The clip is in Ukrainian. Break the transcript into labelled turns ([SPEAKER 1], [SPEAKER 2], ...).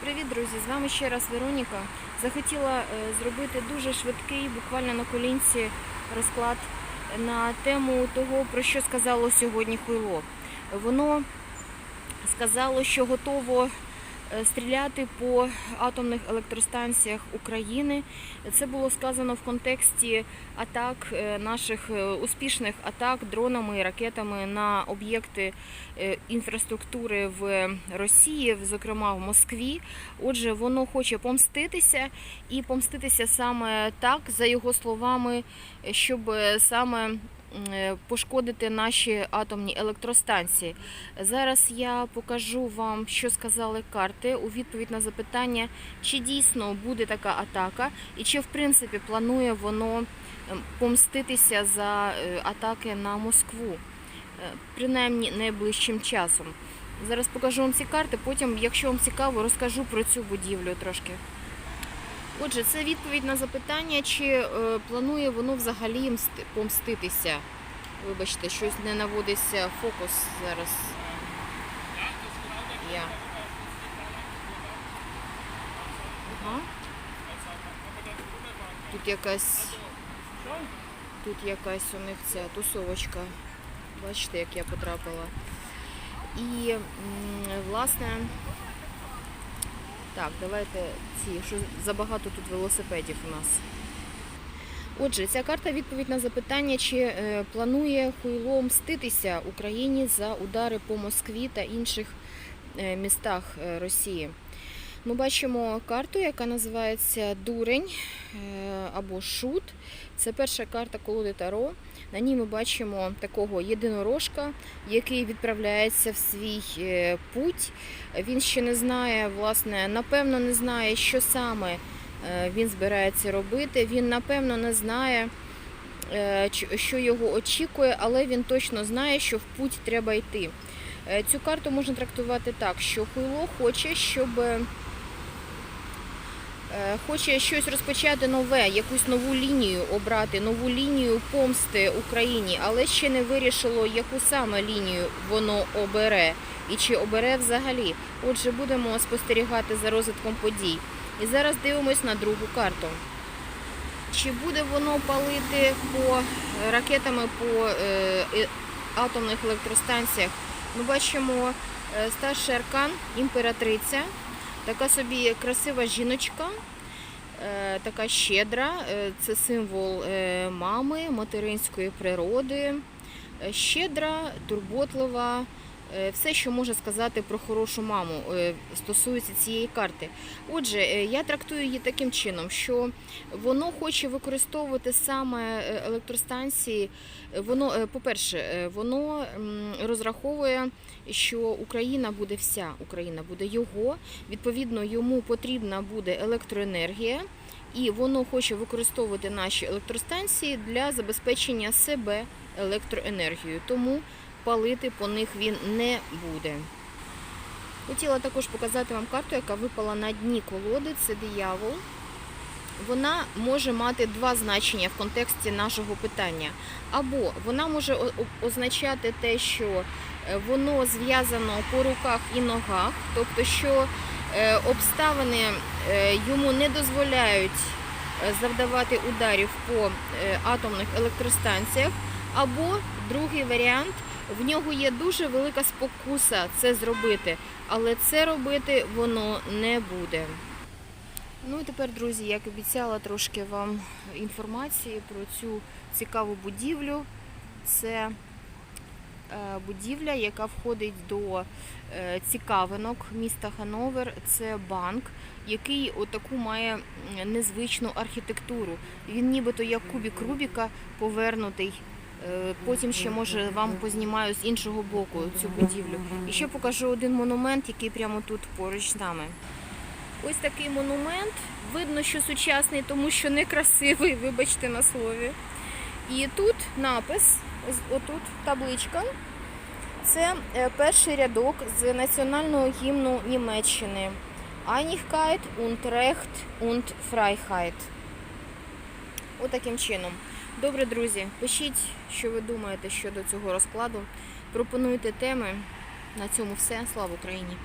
[SPEAKER 1] Привіт, друзі! З вами ще раз Вероніка. Захотіла е, зробити дуже швидкий, буквально на колінці розклад на тему того, про що сказало сьогодні Хуйло. Воно сказало, що готово стріляти по атомних електростанціях України. Це було сказано в контексті атак е, наших е, успішних атак дронами і ракетами на об'єкти е, інфраструктури в Росії, зокрема в Москві. Отже, воно хоче помститися і помститися саме так, за його словами, щоб е, саме е, пошкодити наші атомні електростанції. Зараз я покажу вам, що сказали карти у відповідь на запитання, чи дійсно буде така атака, і чи в принципі планує воно ем, помститися за е, атаки на Москву, Е, принаймні найближчим часом. Зараз покажу вам ці карти, потім, якщо вам цікаво, розкажу про цю будівлю трошки. Отже, це відповідь на запитання, чи е, планує воно взагалі мсти- помститися. Вибачте, щось не наводиться фокус зараз. Я. Ага. Тут якась. Тут якась у них ця тусовочка. Бачите, як я потрапила. І, власне, так, давайте ці, що забагато тут велосипедів у нас. Отже, ця карта відповідь на запитання, чи е, планує Хуйло мститися Україні за удари по Москві та інших е, містах е, Росії. Ми бачимо карту, яка називається Дурень або Шут. Це перша карта колоди Таро. На ній ми бачимо такого єдинорожка, який відправляється в свій е, путь. Він ще не знає, власне, напевно, не знає, що саме е, він збирається робити. Він, напевно, не знає, е, що його очікує, але він точно знає, що в путь треба йти. Цю карту можна трактувати так, що Хуйло хоче, щоб хоче щось розпочати нове, якусь нову лінію обрати, нову лінію помсти Україні, але ще не вирішило, яку саме лінію воно обере і чи обере взагалі. Отже, будемо спостерігати за розвитком подій. І зараз дивимось на другу карту. Чи буде воно палити по ракетами по е, е, атомних електростанціях? Ми бачимо е, старший аркан, імператриця, така собі красива жіночка, е, така щедра. Е, Це символ е, мами, материнської природи. Щедра, турботлива. Е, Все, що можна сказати про хорошу маму, е, стосується цієї карти. Отже, е, я трактую її таким чином, що воно хоче використовувати саме електростанції. Воно, по-перше, воно розраховує, що Україна буде вся, Україна буде його. Відповідно, йому потрібна буде електроенергія, і воно хоче використовувати наші електростанції для забезпечення себе електроенергією. Тому палити по них він не буде. Хотіла також показати вам карту, яка випала на дні колоди. Це диявол. Вона може мати два значення в контексті нашого питання. Або вона може означати те, що е, воно зв'язано по руках і ногах, тобто що е, обставини е, йому не дозволяють завдавати ударів по атомних електростанціях. Або другий варіант, в нього є дуже велика спокуса це зробити, але це робити воно не буде. Ну і тепер, друзі, як обіцяла трошки вам інформації про цю цікаву будівлю. Це е, будівля, яка входить до е, цікавинок міста Хановер. Це банк, який отаку має незвичну архітектуру. Він нібито як кубік Рубіка повернутий. Е, Потім ще може вам познімаю з іншого боку цю будівлю. І ще покажу один монумент, який прямо тут поруч з нами. Ось такий монумент. Видно, що сучасний, тому що некрасивий, вибачте на слові. І тут напис, отут табличка. Це е, перший рядок з національного гімну Німеччини. Einigkeit und Recht und Freiheit. Отаким чином. Добре, друзі, пишіть, що ви думаєте щодо цього розкладу. Пропонуйте теми. На цьому все. Слава Україні!